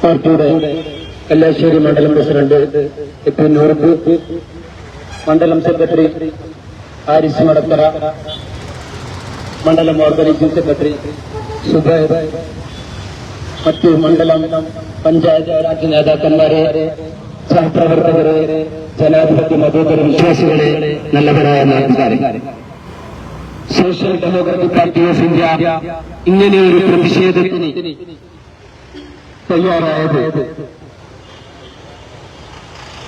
പാർട്ടിയുടെ കല്ലാശ്ശേരി മണ്ഡലം president A നൂറുപ്പ് മണ്ഡലം സെക്രട്ടറി ആരിസ് മടത്തറ മണ്ഡലം ഓർഗനൈസിംഗ് സെക്രട്ടറി സുബൈബ് മറ്റു മണ്ഡലം പഞ്ചായത്ത് രാജ്യ നേതാക്കന്മാരെ സഹപ്രവർത്തകരെ ജനാധിപത്യ മതോദര വിശ്വാസികളെ നല്ലവരായ നാട്ടുകാരെ. Social democratic party of India ഇങ്ങനെയൊരു പ്രതിഷേധത്തിന് തയ്യാറായത്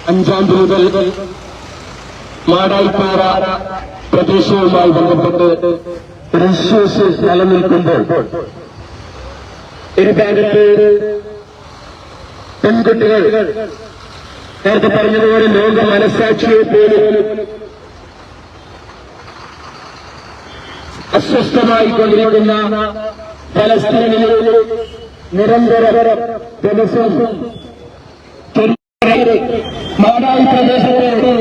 അഞ്ചാം തീയതി മാടായിപ്പാറ പ്രദേശവുമായി ബന്ധപ്പെട്ട് ഇഷ്യൂസ് നിലനിൽക്കുമ്പോൾ ഒരു ഭാഗത്ത് പെൺകുട്ടികൾ നേരത്തെ പറഞ്ഞതുപോലെ ലോക മനസാക്ഷിയെ പോലും അസ്വസ്ഥമായി കൊണ്ടിരിക്കുന്ന ഫലസ്തീനിൽ നിരന്തര ദിവസവും മാടായി പ്രദേശത്ത്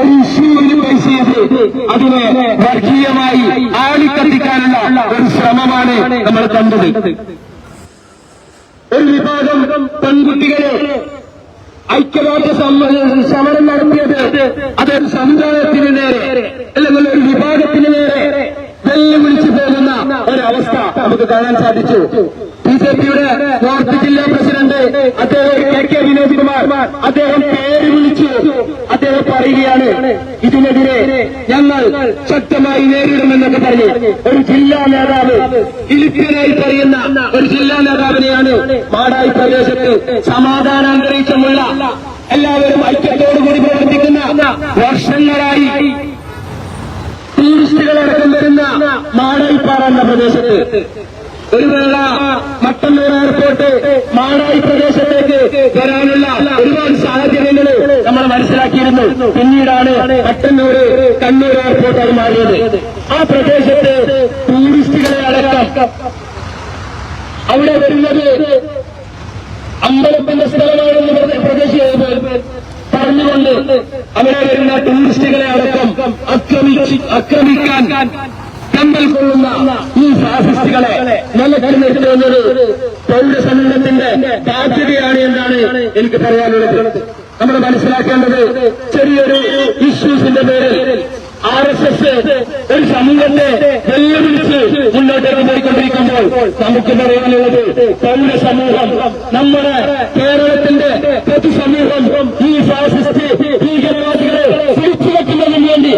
ഒരു ഇഷ്യൂവിന് ബേസ് ചെയ്ത് അതിനെ വർഗീയമായി ആളിക്കത്തിക്കാനുള്ള ഒരു ശ്രമമാണ് നമ്മൾ കണ്ടത്. ഒരു വിഭാഗം പെൺകുട്ടികളെ ഐക്യദാർഢ്യ സമരം നടത്തിയത് അതൊരു സമുദായത്തിന് നേരെ അല്ലെങ്കിൽ ഒരു വിഭാഗത്തിന് നേരെ വെല്ലുവിളിച്ചു പോകുന്ന ഒരവസ്ഥ നമുക്ക് കാണാൻ സാധിച്ചു. ബി ജെ പിയുടെ നോർത്ത് ജില്ലാ പ്രസിഡന്റ് അദ്ദേഹം കുമാർ അദ്ദേഹം പേര് വിളിച്ചു. അദ്ദേഹം പറയുകയാണ് ഇതിനെതിരെ ഞങ്ങൾ ശക്തമായി നേരിടുമെന്നൊക്കെ പറഞ്ഞു ഒരു ജില്ലാ നേതാവ് ഇലിപ്യനായി പറയുന്ന ഒരു ജില്ലാ നേതാവിനെയാണ് മാടായി പ്രദേശത്ത് സമാധാന അന്തരീക്ഷമുള്ള എല്ലാവരും ഐക്യത്തോടുകൂടി പ്രവർത്തിക്കുന്ന വർഷങ്ങളായി ടൂറിസ്റ്റുകളടക്കം വരുന്ന മാടായിപ്പാറ എന്ന പ്രദേശത്ത് ഒരു വേള മട്ടന്നൂർ എയർപോർട്ട് മാടായി പ്രദേശത്തേക്ക് വരാനുള്ള ഒരുപാട് സാഹചര്യങ്ങൾ നമ്മൾ മനസ്സിലാക്കിയിരുന്നു. പിന്നീടാണ് മട്ടന്നൂര് കണ്ണൂർ എയർപോർട്ടായി മാറിയത്. ആ പ്രദേശത്ത് ടൂറിസ്റ്റുകളെ അടക്കം അവിടെ വരുന്നത് അമ്പലത്തിന്റെ സ്ഥലമാണെന്ന് പ്രദേശം പറഞ്ഞുകൊണ്ട് അവിടെ വരുന്ന ടൂറിസ്റ്റുകളെ അടക്കം ആക്രമിക്കാൻ കമ്പൽ കൊള്ളുന്ന ഈ ഫാസിസ്റ്റുകളെ നിലയ്ക്ക് നിർത്തുന്നത് പൗരസമൂഹത്തിന്റെ ബാധ്യതയാണ് എന്നാണ് എനിക്ക് പറയാനുള്ളത്. നമ്മൾ മനസ്സിലാക്കേണ്ടത് ചെറിയൊരു ഇഷ്യൂസിന്റെ പേരിൽ ആർ എസ് എസ് ഒരു സമൂഹത്തെ വെല്ലുവിളിച്ച് മുന്നോട്ടേക്ക് പോയിക്കൊണ്ടിരിക്കുമ്പോൾ നമുക്ക് പറയാനുള്ളത് പൗര സമൂഹം നമ്മുടെ കേരളത്തിന്റെ പൊതുസമൂഹം ഈ ഫാസിസ്റ്റ് ഭീകരവാദികളെ പിടിച്ചു വെക്കുന്നതിന് വേണ്ടി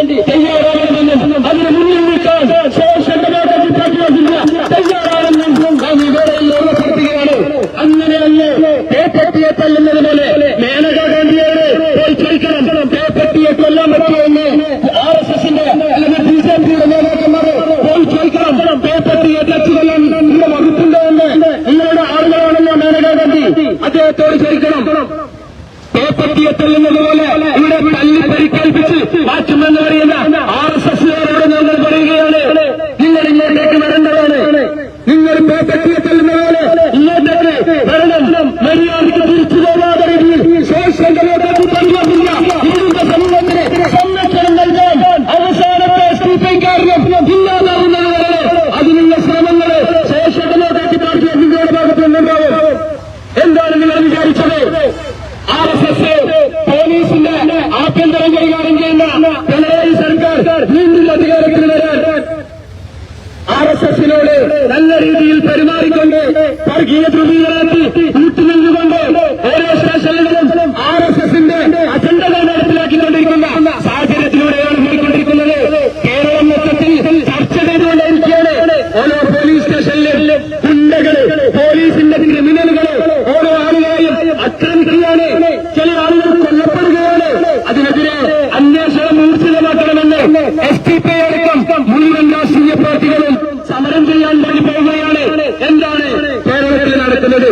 കൊല്ലപ്പെടുകയാണ്. ചില ആളുകൾ കൊല്ലപ്പെടുകയാണ്. അതിനെതിരെ അന്വേഷണം ഊർജിതമാക്കണമെന്ന് എസ് ടി പി അടക്കം മുഴുവൻ രാഷ്ട്രീയ പാർട്ടികളും സമരം ചെയ്യാൻ വേണ്ടി പോവുകയാണ്. എന്താണ് കേരളത്തിൽ നടക്കുന്നത്?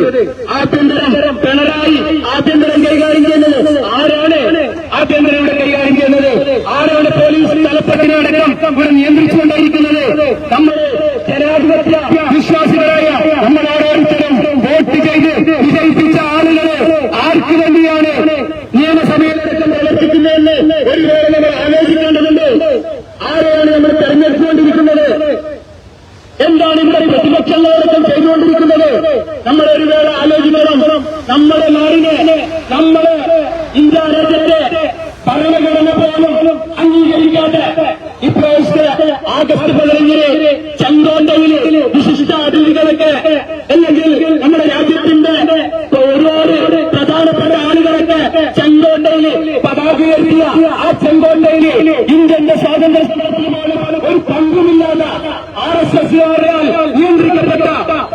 ആഭ്യന്തരം പിണറായി ആഭ്യന്തരം കൈകാര്യം ചെയ്യുന്നത് ആരാണ്? ആഭ്യന്തരം കൈകാര്യം ചെയ്യുന്നത്? ആരാണ് പോലീസ് തലപ്പത്തിനടക്കം ഇവിടെ നിയന്ത്രിച്ചുകൊണ്ട് ആലോചിക്കണം. നമ്മുടെ നാടിനെ നമ്മൾ ഇന്ത്യ രാജ്യത്തെ ഭരണഘടന പോലും അംഗീകരിക്കാത്ത ഇപ്രാവശ്യത്തെ ആഗസ്റ്റ് പതിനഞ്ചിന് ചെങ്കോട്ടയിൽ വിശിഷ്ട അതിഥികളൊക്കെ അല്ലെങ്കിൽ നമ്മുടെ രാജ്യത്തിന്റെ ഒരുപാട് പ്രധാനപ്പെട്ട ആളുകളൊക്കെ ചെങ്കോട്ടയിൽ പതാക ഉയർത്തിയ ആ ചെങ്കോട്ടയിൽ ഇന്ത്യന്റെ സ്വാതന്ത്ര്യ സമരത്തിന് പോലും ഒരു പങ്കുമില്ലാത്ത ആർ എസ് എസ് നിയന്ത്രിക്കപ്പെട്ട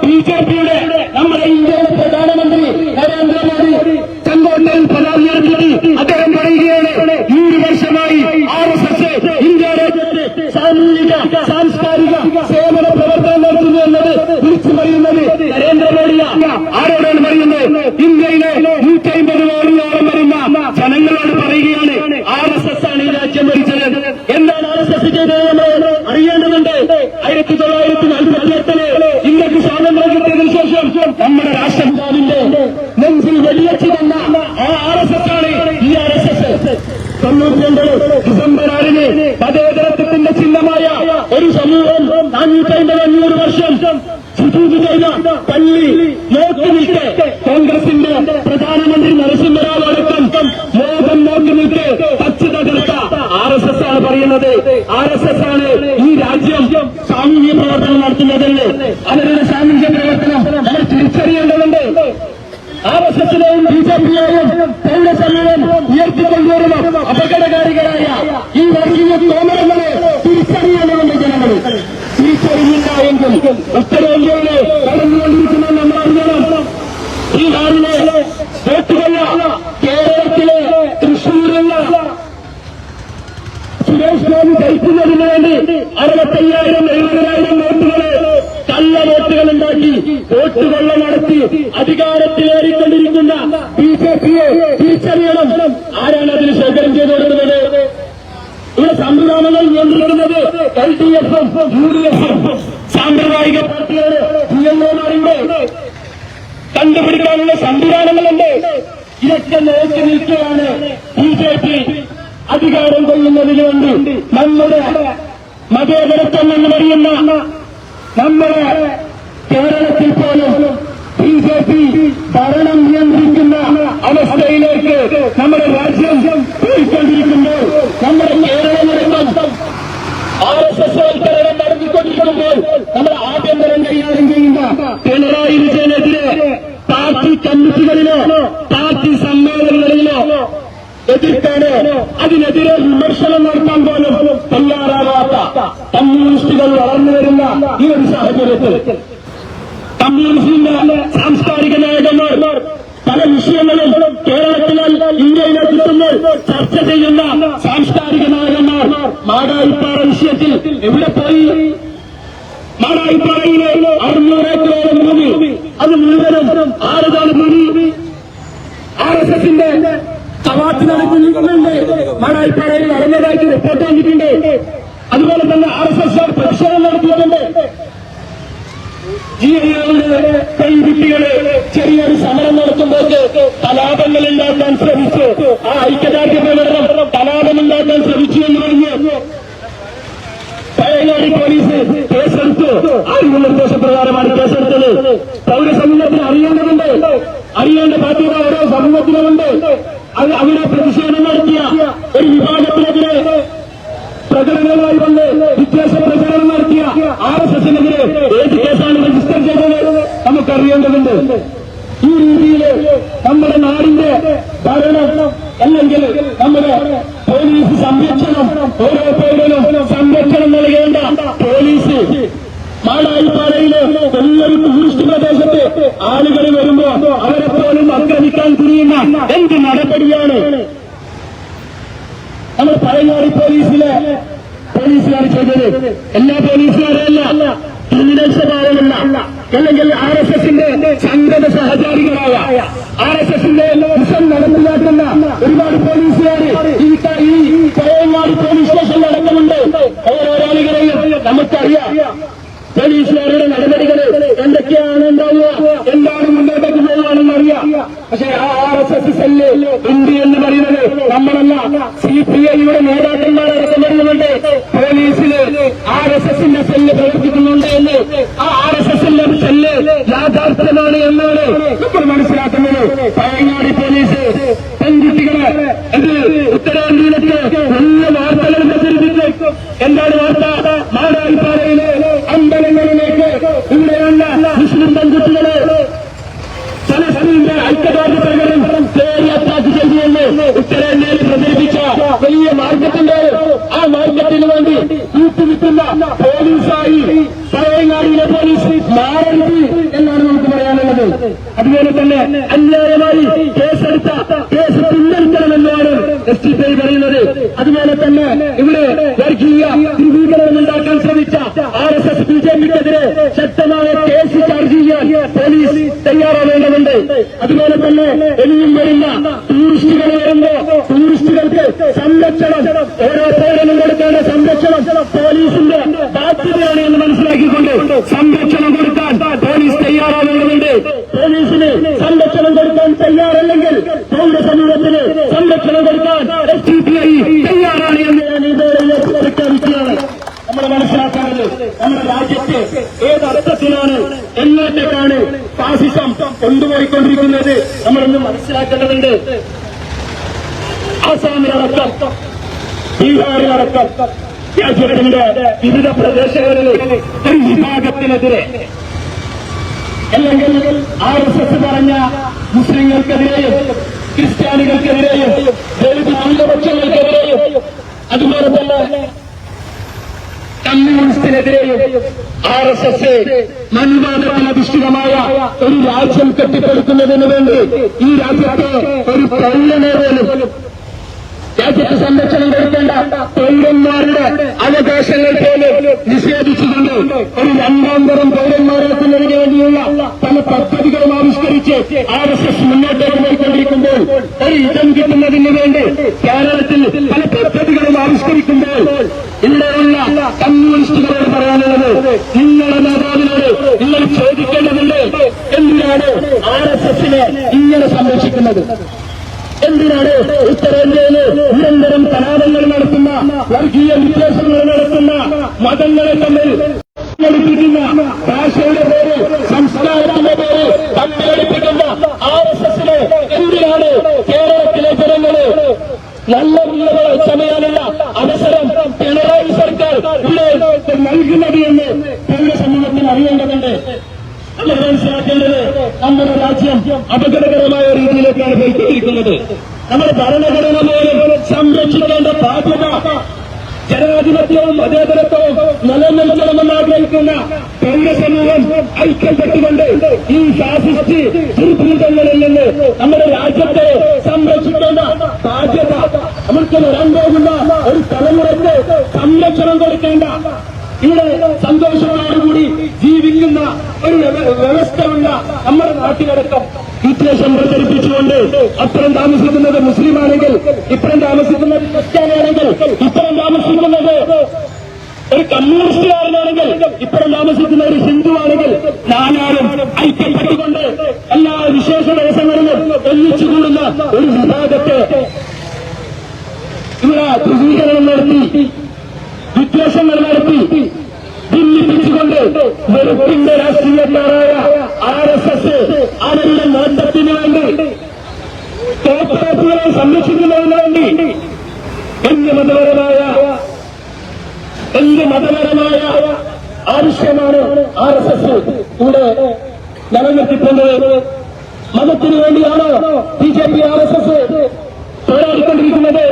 ബി ജെ പിയുടെ നമ്മുടെ ഇന്ത്യയുടെ പ്രധാനമന്ത്രി നരേന്ദ്രമോദി ചെങ്കോട്ടയിൽ പതാക ഉയർത്തി അദ്ദേഹം പറയുകയാണ് ഈ ഒരു വർഷമായി ആർ എസ് എസ് ഇന്ത്യ രാജ്യത്ത് സാമൂഹിക സാംസ്കാരിക സേവന പ്രവർത്തനം നടത്തുന്നു എന്നത് വിളിച്ചു പറയുന്നത് നരേന്ദ്രമോദിയാണ് ആരോടാണ് പറയുന്നത് ഇന്ത്യയിലെ നൂറ്റി അമ്പത് കോടിയോളം വരുന്ന ജനങ്ങളോട് പറയുകയാണ് ആർ എസ് എസ് ആണ് ഈ രാജ്യം ഭരിച്ചത് എന്താണ് ആർ എസ് എസ് ചെയ്തത് നമ്മൾ അറിയേണ്ടതുണ്ട് ആയിരത്തി തൊള്ളായിരത്തി നാൽപ്പത്തി എട്ടിൽ ഇന്ത്യയ്ക്ക് സ്വാതന്ത്ര്യം കിട്ടിയതിനു ശേഷം നമ്മുടെ രാഷ്ട്രപിതാവിന്റെ നെഞ്ചിൽ വെടിവെച്ച് തന്ന ആ ആർ എസ് എസ് ആണ് ഈ ആർ എസ് എസ് തൊണ്ണൂറ്റിരണ്ട് ഡിസംബർ ആറിന് മതേതരത്വത്തിന്റെ ചിഹ്നമായ ഒരു സമൂഹം നാനൂറ്റമ്പത് അഞ്ഞൂറ് വർഷം സുജൂത് ചെയ്ത പള്ളി നോക്കി നിൽക്കെ കോൺഗ്രസിന്റെ പ്രധാനമന്ത്രി നരസിംഹറാവ് അടക്കം ലോകം നോക്കി നിൽക്കെ പച്ചു തകർത്ത ആർ എസ് എസ് ആണ് പറയുന്നത് ആർ എസ് എസ് ആണ് ഈ രാജ്യം സാമൂഹ്യ പ്രവർത്തനം നടത്തുന്നതല്ലേ അവരുടെ സാമൂഹ്യ പ്രവർത്തനം നമ്മൾ തിരിച്ചറിയേണ്ടതുണ്ട്. ആവശ്യത്തിലെയും ബി ജെ പിയെയും പൗരസമൂഹം ഉയർത്തിക്കൊണ്ടുവരുന്ന. അപകടകാരികളായ ഈ വർഗീയ തോമരങ്ങളെ തിരിച്ചറിയേണ്ടതുണ്ട് ജനങ്ങൾ. തിരിച്ചറിയില്ല എങ്കിൽ ഉത്തരേന്ത്യയിലെ കടന്നുകൊണ്ടിരിക്കുന്ന നമ്മൾ അറിയണം ഈ നാടിനെ വോട്ടുകൊള്ള കേരളത്തിലെ തൃശ്ശൂരുള്ള സുരേഷ് ഗോപി ജയിക്കുന്നതിന് വേണ്ടി അറുപത്തയ്യായിരം വോട്ടുകൊള്ള നടത്തി അധികാരത്തിലേറിക്കൊണ്ടിരിക്കുന്ന ബി ജെ പിയെ തിരിച്ചറിയണം. ആരാണ് അതിന് ശേഖരം ചെയ്തു കൊടുക്കുന്നത്? ഇവിടെ സംവിധാനങ്ങൾ നിയന്ത്രിക്കുന്നത് എൽ ഡി എഫും യു ഡി എഫും. സാമ്പ്രദായിക പാർട്ടികളുടെ കണ്ടുപിടിക്കാനുള്ള സംവിധാനങ്ങളുണ്ട്. ഇതൊക്കെ നോക്കി നിൽക്കുകയാണ് ബി ജെ പി. അധികാരം കൊള്ളുന്നതിന് വേണ്ടി നമ്മുടെ മതേതരത്വം എന്ന് പറയുന്ന നമ്മുടെ കേരളത്തിൽ പോലും ബി ജെ പി ഭരണം നിയന്ത്രിക്കുന്ന അവസ്ഥയിലേക്ക് നമ്മുടെ രാജ്യം പോയിക്കൊണ്ടിരിക്കുമ്പോൾ നമ്മുടെ കേരളമടക്കം ആർ എസ് എസ് വൽക്കരണം നടത്തിക്കൊണ്ടിരിക്കുമ്പോൾ നമ്മൾ ആഭ്യന്തരം കൈകാര്യം ചെയ്യുന്ന പിണറായി വിജയനെതിരെ പാർട്ടി കമ്മിറ്റികളിലോ പാർട്ടി സമ്മേളനങ്ങളിലോ എതിർക്കാനോ അതിനെതിരെ വിമർശനം നടത്താൻ പോലും തയ്യാറാകാത്ത കമ്മ്യൂണിസ്റ്റുകൾ വളർന്നു വരുന്ന ഈ ഒരു സാഹചര്യത്തിൽ കമ്മ്യൂണിസ്റ്റിന്റെ സാംസ്കാരിക നായകന്മാർ പല വിഷയങ്ങളും കേരളത്തിലെ ഇന്ത്യയിലെ നേതൃത്വങ്ങൾ ചർച്ച ചെയ്യുന്ന സാംസ്കാരിക നായകന്മാർ മാടായിപ്പാറ വിഷയത്തിൽ എവിടെ പോയി? മാടായിപ്പാറയിലെ അറുന്നൂറ് ഏക്കറോളം ഭൂമി അത് മുഴുവനും ആരതാണ് ഭൂമി? ആർ എസ് എസിന്റെ തവാത്ത് നടക്കുന്നുണ്ട് മാടായിപ്പാറയിൽ. നടന്നതായിട്ട് റിപ്പോർട്ട് വന്നിട്ടുണ്ട് അതുപോലെ തന്നെ ആർ എസ് എസ് പരിശോധന ജിഐകളുടെ പെൺകുട്ടികൾ ചെറിയൊരു സമരം നടത്തുമ്പോൾ കലാപങ്ങൾ ഉണ്ടാക്കാൻ ശ്രമിച്ചു. ആ ഐക്യദാർഢ്യ പ്രകടനം കലാപമുണ്ടാക്കാൻ ശ്രമിച്ചു എന്ന് പറഞ്ഞ് പഴയങ്ങാടി പോലീസ് കേസെടുത്തു. ആരുടെ നിർദ്ദേശപ്രകാരമാണ് കേസെടുത്തത് പൗരസമൂഹത്തിന് അറിയേണ്ടതുണ്ട് അറിയേണ്ട ബാധ്യത ഓരോ സമൂഹത്തിനുമുണ്ട് അത് അവിടെ പ്രതിഷേധം നടത്തിയ ഒരു വിഭാഗത്തിനെതിരെ പ്രകടനവുമായി വന്ന് വിദ്വേഷ പ്രചരണം നടത്തിയ ആർ എസ് എസിനെതിരെ ഏത് കേസാണ് രജിസ്റ്റർ ചെയ്തത് നമുക്കറിയേണ്ടതുണ്ട് ഈ രീതിയിൽ നമ്മുടെ നാടിന്റെ ഭരണം അല്ലെങ്കിൽ നമ്മുടെ പോലീസ് സംരക്ഷണം ഓരോ പൗരനും സംരക്ഷണം നൽകേണ്ട പോലീസ് മാടായിപ്പാറയിലെ വലിയൊരു ടൂറിസ്റ്റ് പ്രദേശത്ത് ആളുകൾ വരുമ്പോ അവരെ പോലും തിരിയുന്ന എന്ത് നടപടിയാണ്? നമ്മൾ പഴയങ്ങാടി പോലീസിലെ പോലീസുകാർ ചെയ്തത്. എല്ലാ പോലീസുകാരല്ല ക്രിമിനൽ സ്വഭാവമല്ല അല്ലെങ്കിൽ ആർ എസ് എസിന്റെ സംഘട സഹചാരികളായ ആർ എസ് എസിന്റെ മിഷൻ നടപ്പിലാക്കുന്ന ഒരുപാട് പോലീസുകാർ ഈ പഴയങ്ങാടി പോലീസ് സ്റ്റേഷൻ അടക്കമുണ്ട്. ഓരോരാളികളെയും നമുക്കറിയാം. പോലീസുകാരുടെ നടപടികൾ എന്തൊക്കെയാണ് ഉണ്ടാവുക? എന്താണ് അറിയാം പക്ഷേ ആ R S S cell India എന്ന് പറയുന്നത് നമ്മളല്ല. സി പി ഐയുടെ നേതാക്കന്മാരടക്കം വരുന്നുണ്ട് പോലീസിൽ ആർ എസ് എസിന്റെ സെല്ല് പ്രവർത്തിക്കുന്നുണ്ട് എന്ന്. ആ ആർ എസ് എസിന്റെ സെല്ല് യാഥാർത്ഥ്യമാണ് എന്നാണ്. നമ്മൾ മനസ്സിലാക്കുന്നത്. പയങ്ങാടി പോലീസ് പെൺകുട്ടികളെ ഇത് ഉത്തരേന്ത്യയിലേക്ക് വലിയ വാർത്തകൾ പ്രചരിപ്പിച്ചു എന്താണ് വാർത്ത മാടായിപ്പാറയിലെ അമ്പലങ്ങളിലേക്ക് ഇവിടെയുള്ള മുസ്ലിം പെൺകുട്ടികളെ ഫലസ്തീന്റെ ഐക്യദാർഢ്യ പ്രകടനം തേടി അറ്റാക്ക് ചെയ്തുവെന്ന് ഉത്തരേന്ത്യയിൽ പ്രചരിപ്പിച്ച വലിയ മാർഗത്തിന്റെ ആ മാർഗത്തിന് വേണ്ടി കൂട്ടുനിൽക്കുന്ന പോലീസായി പഴയങ്ങാടിയിലെ പോലീസ് മാറരുത് എന്നാണ് നമുക്ക് പറയാനുള്ളത് അതുപോലെ തന്നെ അന്യായമായി കേസെടുത്ത കേസ് പിൻവലിക്കണമെന്നാണ് എസ് ടി പി പറയുന്നത്. അതുപോലെ തന്നെ ഇവിടെ വർഗീയ ധ്രുവീകരണം ഉണ്ടാക്കാൻ ശ്രമിച്ച R S S B J പിക്കെതിരെ ശക്തമായ കേസ് ചാർജ് ചെയ്യാൻ പോലീസ് തയ്യാറാവേണ്ടതുണ്ട്. അതുപോലെ തന്നെ ഇനിയും വരുന്ന ടൂറിസ്റ്റുകൾ വരുമ്പോ ടൂറിസ്റ്റുകൾക്ക് സംരക്ഷണം. ഓരോ പൗരനും കൊടുക്കേണ്ട സംരക്ഷണം പോലീസിന്റെ ബാധ്യതയാണ് എന്ന് മനസ്സിലാക്കിക്കൊണ്ട് സംരക്ഷണം കൊടുക്കാൻ പോലീസ് തയ്യാറാവേണ്ടതുണ്ട് പോലീസിന് സംരക്ഷണം കൊടുക്കാൻ തയ്യാറല്ലെങ്കിൽ പൗരസമൂഹത്തിന് സംരക്ഷണം കൊടുക്കാൻ എസ് ഡി പി ഐ തയ്യാറാണ് എന്ന് ഞാൻ ഇതോടെ പ്രഖ്യാപിക്കുകയാണ് നമ്മൾ മനസ്സിലാക്കാറുള്ളത് നമ്മുടെ രാജ്യത്ത് ഏതർത്ഥത്തിലാണ് എങ്ങോട്ടേക്കാണ് ഫാസിസം കൊണ്ടുപോയിക്കൊണ്ടിരിക്കുന്നത് നമ്മളൊന്ന് മനസ്സിലാക്കേണ്ടതുണ്ട്. ആസാമിലടക്കം ബീഹാറിലടക്കം രാജ്യത്തിന്റെ വിവിധ പ്രദേശങ്ങളിൽ ഒരു വിഭാഗത്തിനെതിരെ അല്ലെങ്കിൽ ആർ എസ് എസ് പറഞ്ഞ മുസ്ലിങ്ങൾക്കെതിരെയും ക്രിസ്ത്യാനികൾക്കെതിരെയും ദളിത് ന്യൂനപക്ഷങ്ങൾക്കെതിരെയും അതുപോലെ തന്നെ കമ്മ്യൂണിസ്റ്റിനെതിരെയും ആർ എസ് എസ് മനുവാദത്തിനധിഷ്ഠിതമായ ഒരു രാജ്യം കെട്ടിപ്പടുക്കുന്നതിന് വേണ്ടി ഈ രാജ്യത്തെ ഒരു പൗരനെ പോലും രാജ്യത്ത് സംരക്ഷണം കൊടുക്കേണ്ട പൗരന്മാരുടെ അവകാശങ്ങൾ പോലും നിഷേധിച്ചുകൊണ്ട് ഒരു രണ്ടാം തരം പൗരന്മാരാക്കുന്നതിന് വേണ്ടിയുള്ള പല പദ്ധതികളും ആവിഷ്കരിച്ച് ആർ എസ് എസ് മുന്നോട്ടേക്ക് പോയിക്കൊണ്ടിരിക്കുമ്പോൾ ഒരു ഇടം കിട്ടുന്നതിന് വേണ്ടി കേരളത്തിൽ പല പദ്ധതികളും ആവിഷ്കരിക്കുമ്പോൾ ഇവിടെയുള്ള കമ്മ്യൂണിസ്റ്റുകളോട് പറയാനുള്ളത് നിങ്ങളുടെ നേതാവിനോട് നിങ്ങൾ ചോദിക്കേണ്ടതുണ്ട് എന്തിനാണ് ആർ എസ് എസിനെ ഇങ്ങനെ സംരക്ഷിക്കുന്നത് എന്തിനാണ് ഉത്തരേന്ത്യയിൽ നിരന്തരം കലാപങ്ങൾ നടത്തുന്ന വർഗീയ വിദ്വേഷങ്ങൾ നടത്തുന്ന മതങ്ങളെ തമ്മിൽ ടിപ്പിക്കുന്ന ഭാഷയുടെ പേര് സംസ്കാരത്തിന്റെ പേര് തമ്മിലടിപ്പിക്കുന്ന ആർ എസ് എസിന് എന്തിനാണ് കേരളത്തിലെ ജനങ്ങൾ നല്ല വിളകൾ ചമയാനുള്ള അവസരം പിണറായി സർക്കാർ നൽകുന്നത് എന്ന് പൗരസമൂഹത്തിന് അറിയേണ്ടതുണ്ട്. മനസ്സിലാക്കേണ്ടത് നമ്മുടെ രാജ്യം അപകടകരമായ രീതിയിലേക്കാണ് പോയിക്കൊണ്ടിരിക്കുന്നത് നമ്മുടെ ഭരണഘടന പോലും സംരക്ഷിക്കേണ്ട ബാധ്യത ജനാധിപത്യവും മതേതരത്വവും നിലനിൽക്കണമെന്ന് ആഗ്രഹിക്കുന്ന പൗരസമൂഹം ഐക്യപ്പെട്ടുകൊണ്ട് ഈ ഫാസിസ്റ്റ് ദുർഭൂതങ്ങളിൽ നിന്ന് നമ്മുടെ രാജ്യത്തെ സംരക്ഷിക്കേണ്ട ബാധ്യത നമ്മൾക്ക് വരാൻ പോകുന്ന ഒരു തലമുറയ്ക്ക് സംരക്ഷണം കൊടുക്കേണ്ട ഇവിടെ സന്തോഷത്തോടുകൂടി ജീവിക്കുന്ന ഒരു വ്യവസ്ഥ വ്യവസ്ഥയുള്ള നമ്മുടെ നാട്ടിലടക്കം വിദ്വേഷം പ്രചരിപ്പിച്ചുകൊണ്ട് അപ്പുറം താമസിക്കുന്നത് മുസ്ലിം ആണെങ്കിൽ ഇപ്പുറം താമസിക്കുന്നത് ക്രിസ്ത്യാനിയാണെങ്കിൽ ഇപ്പുറം താമസിക്കുന്നത് ഒരു കമ്മ്യൂണിസ്റ്റുകാരനാണെങ്കിൽ ഇപ്പുറം താമസിക്കുന്ന ഒരു ഹിന്ദു ആണെങ്കിൽ നാനാരും ഐക്യപ്പെട്ടുകൊണ്ട് എല്ലാ വിശേഷ ദിവസങ്ങളിലും ഒന്നിച്ചു കൂടുന്ന ഒരു വിഭാഗത്തെ ഇവിടെ ധ്രുവീകരണം നടത്തി വിദ്വേഷങ്ങൾ നടത്തി വെറുപ്പിന്റെ രാഷ്ട്രീയക്കാരായ ആർ എസ് എസ് അവരുടെ നേട്ടത്തിന് വേണ്ടി തോപ്പുകളെ സംരക്ഷിക്കുന്നതിന് വേണ്ടി എന്ത് മതപരമായ എന്ത് മതപരമായ ആവശ്യമാണ് ആർ എസ് എസ് ഇവിടെ നിലനിർത്തിക്കൊണ്ടത് മതത്തിന് വേണ്ടിയാണോ B J P R S S പോരാടിക്കൊണ്ടിരിക്കുന്നത്.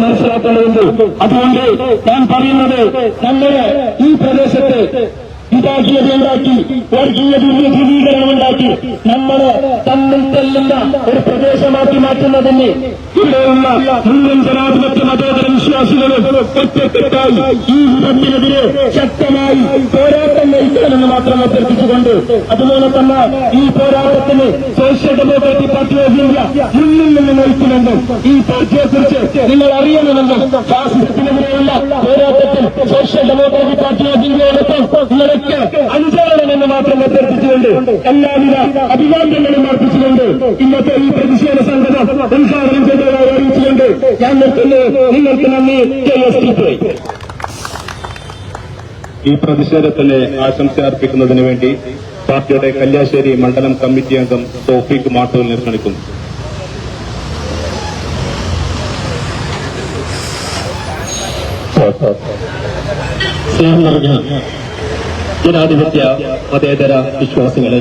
മനസ്സിലാക്കേണ്ടതുണ്ട്. അതുകൊണ്ട് ഞാൻ പറയുന്നത് നമ്മുടെ ഈ പ്രദേശത്ത് വിഭാഗീയത ഉണ്ടാക്കി വർഗീയ ഉണ്ടാക്കി നമ്മളെ തമ്മിൽ തെല്ലുന്ന ഒരു പ്രദേശമാക്കി മാറ്റുന്നതിന് ഇവിടെയുള്ള മുഴുവൻ ജനാധിപത്യ മതേതര വിശ്വാസികളും ഒറ്റക്കെട്ടായി ഈ വിധത്തിനെതിരെ ശക്തമായി പോരാട്ടം നയിക്കണമെന്ന് മാത്രം അഭ്യർത്ഥിച്ചുകൊണ്ട് അതുപോലെ തന്നെ ഈ പോരാട്ടത്തിന് social democratic party of India മുന്നിൽ നിന്ന് നയിക്കുമെന്നും ഈ പാർട്ടിയെക്കുറിച്ച് നിങ്ങൾ അറിയണമെന്നും ഫാസിസത്തിനെതിരെയുള്ള പോരാട്ടത്തിൽ സോഷ്യൽ ഡെമോക്രാറ്റിക് പാർട്ടി ഓഫ് ഇന്ത്യയോടൊപ്പം നിങ്ങളൊക്കെ അഞ്ചാവണമെന്ന് മാത്രം അഭ്യർത്ഥിച്ചുകൊണ്ട് എല്ലാവിധ അഭിവാദ്യങ്ങളും അർപ്പിച്ചുകൊണ്ട് ഇന്നത്തെ ഈ പ്രതിഷേധ സംഘടന ഉദ്ഘാടനം ചെയ്തതായി അറിയിച്ചുകൊണ്ട് ഞാൻ നിർത്തുന്നു നിങ്ങൾക്ക് നന്ദി. കെ എസ് പോയി. ഈ പ്രതിഷേധത്തിന് ആശംസ അർപ്പിക്കുന്നതിന് വേണ്ടി പാർട്ടിയുടെ കല്യാശ്ശേരി മണ്ഡലം കമ്മിറ്റി അംഗം തോഫിക് മാട്ടൂരിനെ സ്നേഹം നിറഞ്ഞ ജനാധിപത്യ മതേതര വിശ്വാസികളെ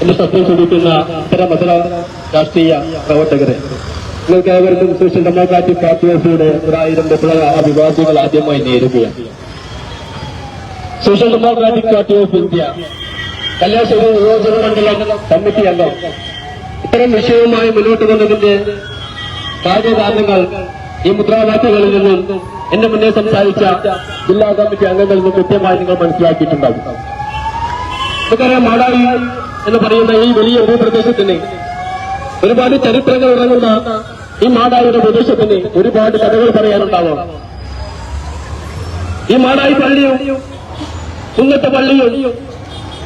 എന്റെ സത്യം ചോദിക്കുന്ന ഇത്തരം മതര രാഷ്ട്രീയ പ്രവർത്തകരെ നിങ്ങൾക്ക് ഏവർക്കും സോഷ്യൽ ഡെമോക്രാറ്റിക് പാർട്ടി ഓഫിയുടെ ഒരായിരം വിപ്ലവ അഭിവാദ്യങ്ങൾ ആദ്യമായി നേരുകയാണ്. Social democratic party of India Kalliasseri നിയോജക മണ്ഡലം കമ്മിറ്റി അംഗം ഇത്തരം വിഷയവുമായി മുന്നോട്ട് വന്നതിന്റെ കാര്യകാരണങ്ങൾ ഈ മുദ്രാവാക്യങ്ങളിൽ നിന്നും എന്റെ മുന്നേ സംസാരിച്ച ജില്ലാ കമ്മിറ്റി നിന്ന് കൃത്യമായി നിങ്ങൾ മനസ്സിലാക്കിയിട്ടുണ്ടാകും. നമുക്കറിയാം മാടായി എന്ന് പറയുന്ന ഈ വലിയ ഭൂപ്രദേശത്തിന് ഒരുപാട് ചരിത്രങ്ങൾ ഇറങ്ങുന്ന ഈ മാടായിയുടെ പ്രദേശത്തിന് ഒരുപാട് കഥകൾ പറയാനുണ്ടാവണം ഈ മാടായി പള്ളിയും കുന്നത്തെ പള്ളിയും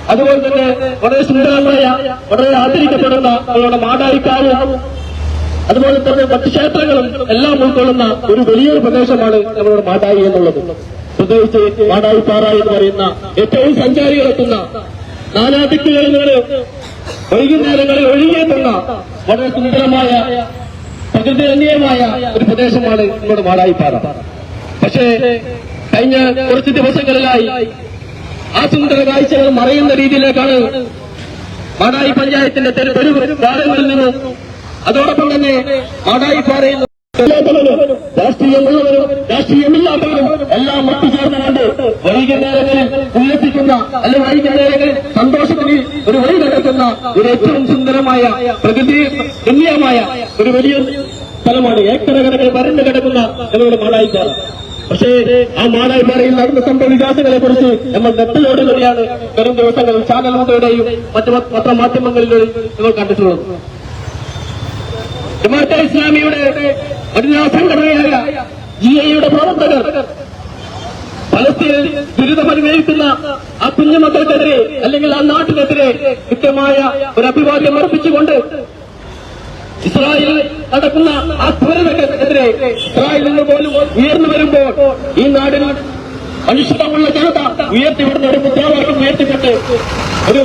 അതുപോലെ തന്നെ വളരെ സുന്ദരമായ വളരെ ആദരിക്കപ്പെടുന്ന നമ്മുടെ മാടായിക്കാവും അതുപോലെ തന്നെ മറ്റ് ക്ഷേത്രങ്ങളും എല്ലാം ഉൾക്കൊള്ളുന്ന ഒരു വലിയൊരു പ്രദേശമാണ് നമ്മുടെ മാടായി എന്നുള്ളത്. പ്രത്യേകിച്ച് മാടായിപ്പാറ പാറ എന്ന് പറയുന്ന ഏറ്റവും സഞ്ചാരികളെത്തുന്ന നാനാദിക്കുകളിൽ നിന്ന് വൈകുന്നേരങ്ങളിൽ ഒഴുകിയെത്തുന്ന വളരെ സുന്ദരമായ പ്രകൃതി രമ്യമായ ഒരു പ്രദേശമാണ് നമ്മുടെ മാടായിപ്പാറ പാറ. പക്ഷേ കഴിഞ്ഞ കുറച്ച് ദിവസങ്ങളിലായി ആ സുന്ദര കാഴ്ചകൾ മറയുന്ന രീതിയിലേക്കാണ് മാടായി പഞ്ചായത്തിന്റെ തെരു തെരുവ് ഭാഗങ്ങളിൽ നിന്നും അതോടൊപ്പം തന്നെ ആടായി പാറയിൽ രാഷ്ട്രീയമുള്ളവരും രാഷ്ട്രീയമില്ലാത്തവരും എല്ലാം ഒത്തുചേർന്നുകൊണ്ട് വൈകുന്നേരങ്ങളിൽ ഉയർത്തിക്കുന്ന അല്ലെങ്കിൽ വൈകുന്നേരങ്ങളിൽ സന്തോഷത്തിന് ഒരു വഴി നടക്കുന്ന ഒരു ഏറ്റവും സുന്ദരമായ പ്രകൃതി ഗണ്യമായ ഒരു വലിയ സ്ഥലമാണ്. ഏക്കറ കണക്കിന് പരന്നു കിടക്കുന്ന ഞങ്ങളുടെ മാടായിക്കാർ പക്ഷേ ആ മാടായിപ്പാറയിൽ നടന്ന സംഭവ വികാസങ്ങളെ കുറിച്ച് നമ്മൾ നെറ്റിലൂടെ കൂടിയാണ് വരും ദിവസങ്ങളിൽ ചാനലുകളുടെയും മറ്റു പത്രമാധ്യമങ്ങളിലൂടെയും നിങ്ങൾ കണ്ടിട്ടുള്ളത്. ജമാഅത്തെ ഇസ്ലാമിയുടെ വനിതാ സംഘടനയായ ജി എയുടെ പ്രവർത്തകർ പലസ്തീനിൽ ദുരിതമനുഭവിക്കുന്ന ആ കുഞ്ഞുമക്കൾക്കെതിരെ അല്ലെങ്കിൽ ആ നാട്ടിനെതിരെ കൃത്യമായ ഒരു അഭിവാദ്യം അർപ്പിച്ചുകൊണ്ട് ഇസ്രായേലിൽ നടക്കുന്ന ആ ഇസ്രായേലിൽ നിന്ന് പോലും ഉയർന്നു വരുമ്പോൾ ഈ നാടിൽ മനുഷ്യത്വമുള്ള ജനത ഉയർത്തിവിടുന്ന ഒരു മുദ്രാവാക്യം ഉയർത്തിക്കൊണ്ട് ഒരു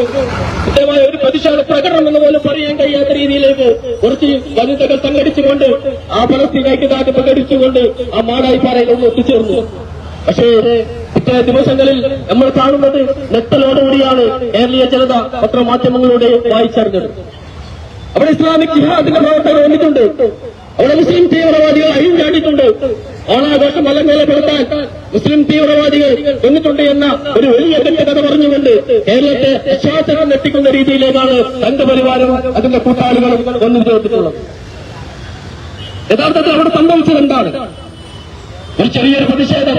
കൃത്യമായ ഒരു പ്രതിഷേധ പ്രകടനം എന്ന് പോലും പറയാൻ കഴിയാത്ത രീതിയിലേക്ക് കുറച്ച് വനിതകൾ സംഘടിച്ചുകൊണ്ട് ആ ഫലസ്തീൻ ഐക്യദാർഢ്യം പ്രകടിച്ചുകൊണ്ട് ആ മാടായിപ്പാറയിൽ ഒന്ന് ഒത്തുചേർന്നു പക്ഷേ ഇത്ര ദിവസങ്ങളിൽ നമ്മൾ കാണുന്നത് നെട്ടലോടുകൂടിയാണ് കേരളീയ ജനത പത്രമാധ്യമങ്ങളിലൂടെ വായിച്ചറിഞ്ഞത്. അവിടെ ഇസ്ലാമിക് ജിഹാദിന്റെ പ്രവർത്തകർ വന്നിട്ടുണ്ട്. അവിടെ മുസ്ലിം തീവ്രവാദികൾ അഴിഞ്ഞാടിയിട്ടുണ്ട്. ഓണാഘോഷം നല്ല നിലപ്പെടുത്താൻ മുസ്ലിം തീവ്രവാദികൾ വന്നിട്ടുണ്ട് എന്ന ഒരു വലിയ കഥ പറഞ്ഞുകൊണ്ട് കേരളത്തെ വിശ്വാസനം നെട്ടിക്കുന്ന രീതിയിലേക്കാണ് സംഘപരിവാരവും അതിന്റെ കൂട്ടാളികളും വന്നു ചേർത്തിട്ടുള്ളത് യഥാർത്ഥത്തിൽ അവിടെ സംഭവിച്ചത് എന്താണ് ഒരു ചെറിയൊരു പ്രതിഷേധം.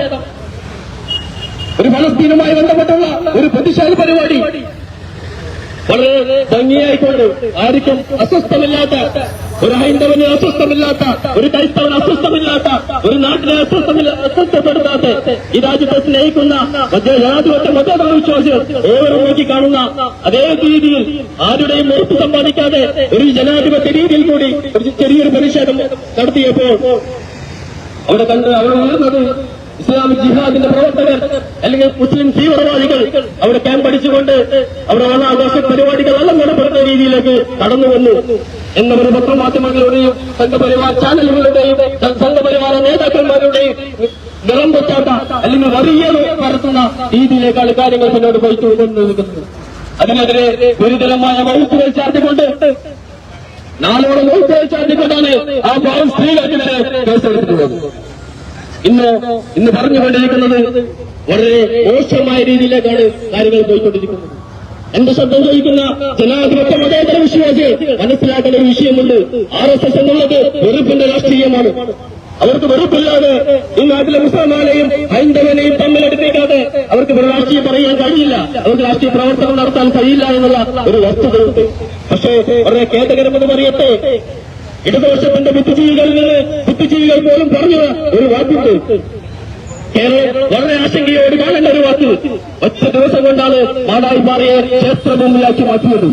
ഒരു ഫലസ്തീനുമായി ബന്ധപ്പെട്ടുള്ള ഒരു പ്രതിഷേധ പരിപാടി. വളരെ ഭംഗിയായിക്കൊണ്ട് ആർക്കും അസ്വസ്ഥമില്ലാത്ത ഒരു ഹൈന്ദവന് അസ്വസ്ഥമില്ലാത്ത ഒരു ക്രൈസ്തവന് അസ്വസ്ഥമില്ലാത്ത ഒരു നാട്ടിനെ അസ്വസ്ഥപ്പെടുത്താത്ത ഈ രാജ്യത്തെ സ്നേഹിക്കുന്ന ജനാധിപത്യ മതേതര ഏവരും നോക്കി കാണുന്ന അതേ രീതിയിൽ ആരുടെയും ഉറപ്പ് സമ്പാദിക്കാതെ ഒരു ജനാധിപത്യ രീതിയിൽ കൂടി ചെറിയൊരു പ്രതിഷേധം നടത്തിയപ്പോൾ അവിടെ കണ്ട് അവിടെ ഉയർന്നത് ഇസ്ലാമിക് ജിഹാദിന്റെ പ്രവർത്തകർ അല്ലെങ്കിൽ മുസ്ലിം തീവ്രവാദികൾ അവിടെ ക്യാമ്പ് അടിച്ചുകൊണ്ട് അവിടെ ഓണാഘോഷ പരിപാടികൾ എല്ലാം നടപ്പെടുന്ന രീതിയിലേക്ക് കടന്നു വന്നു. എന്നവർ പത്രമാധ്യമങ്ങളുടെയും സംഘപരിവാർ ചാനലുകളുടെയും സംഘപരിവാര നേതാക്കന്മാരുടെയും നിറം പൊച്ചാട്ട അല്ലെങ്കിൽ വലിയ പരത്തുന്ന രീതിയിലേക്കാണ് കാര്യങ്ങൾ പിന്നോട് പോയിട്ട് പോയിക്കൊണ്ടിരിക്കുന്നത് അതിനെതിരെ ഗുരുതരമായ വകുപ്പുകൾ ചാർത്തിക്കൊണ്ട് നാളോളം വകുപ്പുകൾ ചാർത്തിക്കൊണ്ടാണ് ആ പാവം സ്ത്രീകൾക്കെതിരെ കേസെടുത്തിട്ടുള്ളത്. ഇന്ന് ഇന്ന് പറഞ്ഞുകൊണ്ടിരിക്കുന്നത് വളരെ മോശമായ രീതിയിലേക്കാണ് കാര്യങ്ങൾ പോയിക്കൊണ്ടിരിക്കുന്നത്. എന്റെ ശബ്ദം ചോദിക്കുന്ന ജനാധിപത്യ മതേതര വിശ്വാസികൾ മനസ്സിലാക്കേണ്ട ഒരു വിഷയമുണ്ട്. ആർ എസ് എസ് എന്നുള്ളത് വെറുപ്പിന്റെ രാഷ്ട്രീയമാണ്. അവർക്ക് വെറുപ്പില്ലാതെ ഈ നാട്ടിലെ മുസ്ലിമാലയും ഹൈന്ദവനെയും തമ്മിൽ എടുത്തേക്കാതെ അവർക്ക് രാഷ്ട്രീയം പറയാൻ കഴിയില്ല. അവർക്ക് രാഷ്ട്രീയ പ്രവർത്തനം നടത്താൻ കഴിയില്ല എന്നുള്ള ഒരു വസ്തുതയുണ്ട്. പക്ഷേ വളരെ ഖേദകരമെന്ന് പറയട്ടെ ഇടതുപക്ഷത്തിന്റെ ബുദ്ധിജീവികളിൽ നിന്ന് ബുദ്ധിജീവികൾ പോലും പറഞ്ഞ ഒരു വാക്കുണ്ട്. കേരളം വളരെ ആശങ്കയോട് കാണേണ്ട ഒരു വാക്ക്. ഒറ്റ ദിവസം കൊണ്ടാണ് മാടായിപ്പാറയെ ക്ഷേത്രഭൂമിയാക്കി മാറ്റിയത്.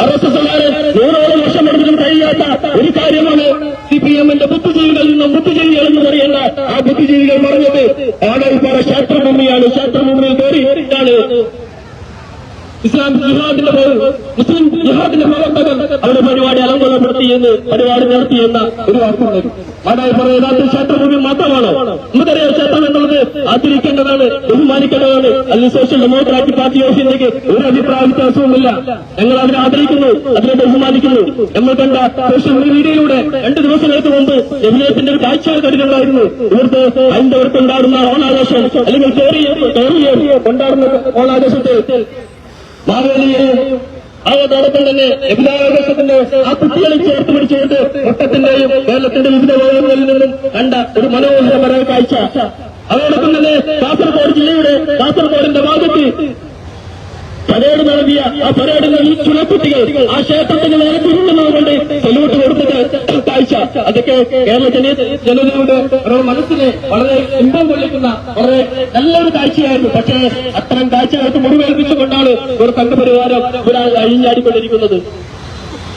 ആർ എസ് എസ് നൂറോളം വർഷം എടുത്തിട്ടും കഴിയാത്ത ഒരു കാര്യമാണ് സി പി എമ്മിന്റെ ബുദ്ധിജീവികളിൽ നിന്നും ബുദ്ധിജീവികൾ എന്ന് പറയുന്ന ആ ബുദ്ധിജീവികൾ പറഞ്ഞത് മാടായിപ്പാറ ക്ഷേത്രഭൂമിയാണ്. ക്ഷേത്രഭൂമിയിൽ കയറിയാണ് ഇസ്ലാം ജിഹാദിന്റെ പേര് മുസ്ലിം ജിഹാദിന്റെ പ്രവർത്തകർ അവരുടെ പരിപാടി അലങ്കോലപ്പെടുത്തിയെന്ന് പരിപാടി നടത്തിയെന്ന ഒരു വാക്കുണ്ട് അതായത് പറയുന്നത് ക്ഷേത്രഭൂമി മാത്രമാണ്? നമുക്കറിയാം ക്ഷേത്രം എന്നുള്ളത് ആദരിക്കേണ്ടതാണ് ബഹുമാനിക്കേണ്ടതാണ്. അതിൽ സോഷ്യൽ ഡെമോക്രാറ്റിക് പാർട്ടി ഓഫ് ഇന്ത്യയ്ക്ക് ഒരു അഭിപ്രായ വ്യത്യാസവുമില്ല. ഞങ്ങൾ അതിനെ ആദരിക്കുന്നു അതിനെ ബഹുമാനിക്കുന്നു. നമ്മൾ കണ്ട സോഷ്യൽ മീഡിയയിലൂടെ രണ്ട് ദിവസങ്ങൾക്ക് മുമ്പ് എമിനേറ്റിന്റെ ഒരു കാഴ്ച കരുതുണ്ടായിരുന്നു ഇവർക്ക് അതിന്റെ ഉണ്ടാകുന്ന ഓണാഘോഷം അല്ലെങ്കിൽ കേറിയ കൊണ്ടാടുന്ന ഓണാഘോഷത്തിൽ മാവേലിയെയും അതോടൊപ്പം തന്നെ അഭിലാഘോഷത്തിന്റെ ആ കുട്ടികളെ ചേർത്ത് പിടിച്ചുകൊണ്ട് മുട്ടത്തിന്റെയും കേരളത്തിന്റെ വിവിധ ഭാഗങ്ങളിൽ നിന്നും കണ്ട ഒരു മനോഹരമായ കാഴ്ച. അതോടൊപ്പം തന്നെ കാസർഗോഡ് ജില്ലയുടെ കാസർഗോഡിന്റെ ഭാഗത്ത് പരേഡ് നടത്തിയ ആ പരേഡിൽ പരേഡിന്റെ ചുരക്കുട്ടികൾ ആ ക്ഷേത്രത്തിന് നേരെ തിരിഞ്ഞുന്നത് കൊണ്ട് സല്യൂട്ട് കൊടുത്തിട്ട് കാഴ്ച. അതൊക്കെ കേരള ജനതയോട് മനസ്സിനെ വളരെ ഇമ്പം കൊള്ളിക്കുന്ന വളരെ നല്ലൊരു കാഴ്ചയായിരുന്നു. പക്ഷേ അത്തരം കാഴ്ചകൾക്ക് മുറിവേൽപ്പിച്ചുകൊണ്ടാണ് ഒരു സംഘപരിവാരം ഒരാൾ അഴിഞ്ഞാടിക്കൊണ്ടിരിക്കുന്നത്.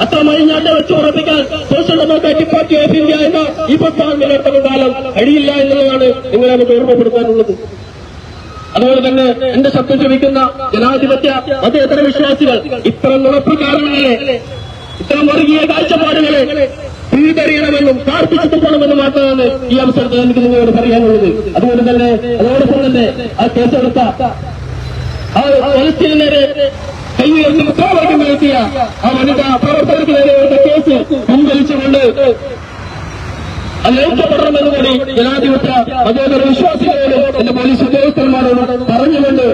അത്ര മഴഞ്ഞാട്ടെ വെച്ച് ഉറപ്പിക്കാൻ social democratic party of India എന്ന ഈ പ്രസ്ഥാനം നിലനിർത്തുന്ന കാലം കഴിയില്ല എന്നുള്ളതാണ് നിങ്ങളെ നമുക്ക് ഓർമ്മപ്പെടുത്താനുള്ളത്. അതുപോലെ തന്നെ എന്റെ ശബ്ദം ക്ഷമിക്കുന്ന ജനാധിപത്യ മതേതര വിശ്വാസികൾ ഇത്തരം നുണപ്പ് ഇത്തരം വർഗീയ കാഴ്ചപ്പാടുകളെ പിഴുതെറിയണമെന്നും കാർപ്പിച്ചു പോകണമെന്നും മാത്രമാണ് ഈ അവസരത്തിൽ എനിക്ക് നിങ്ങളോട് പറയാനുള്ളത്. അതുകൊണ്ട് തന്നെ അതോടൊപ്പം തന്നെ ആ കേസെടുത്ത ആ പലസ്തീന് നേരെ കൈ ഉയർത്തി നടത്തിയ ആ വനിതാ പ്രവർത്തകർക്ക് നേരെ എടുത്ത കേസ് പിൻവലിച്ചുകൊണ്ട് അത് കൂടി ജനാധിപത്യ മതേതര വിശ്വാസികളോടും എന്റെ പോലീസ് ഉദ്യോഗസ്ഥന്മാരോടും പറഞ്ഞുകൊണ്ട്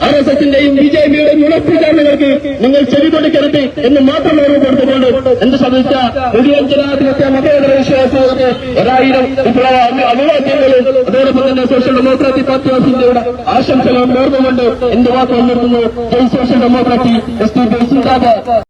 ആർ എസ് എസിന്റെയും ബി ജെ പിയുടെയും ഉണർപ്പിക്കാരങ്ങൾക്ക് നിങ്ങൾ ചെവി കൊടുക്കരുത് എന്ന് മാത്രം ഓർമ്മപ്പെടുത്തിക്കൊണ്ട് എന്ത് സംബന്ധിച്ച മുഴുവൻ ജനാധിപത്യ മതേതര വിശ്വാസികൾക്ക് ഒരായിരം വിപ്ലവ അഭി- അഭിവാദ്യങ്ങളും അതോടൊപ്പം തന്നെ സോഷ്യൽ ഡെമോക്രാറ്റിക് പാർട്ടി ഓഫ് ഇന്ത്യയുടെ ആശംസകളും ഓർമ്മ കൊണ്ട് എന്റെ വാക്ക് വന്നിരുന്നു? ജയ് social democratic S T P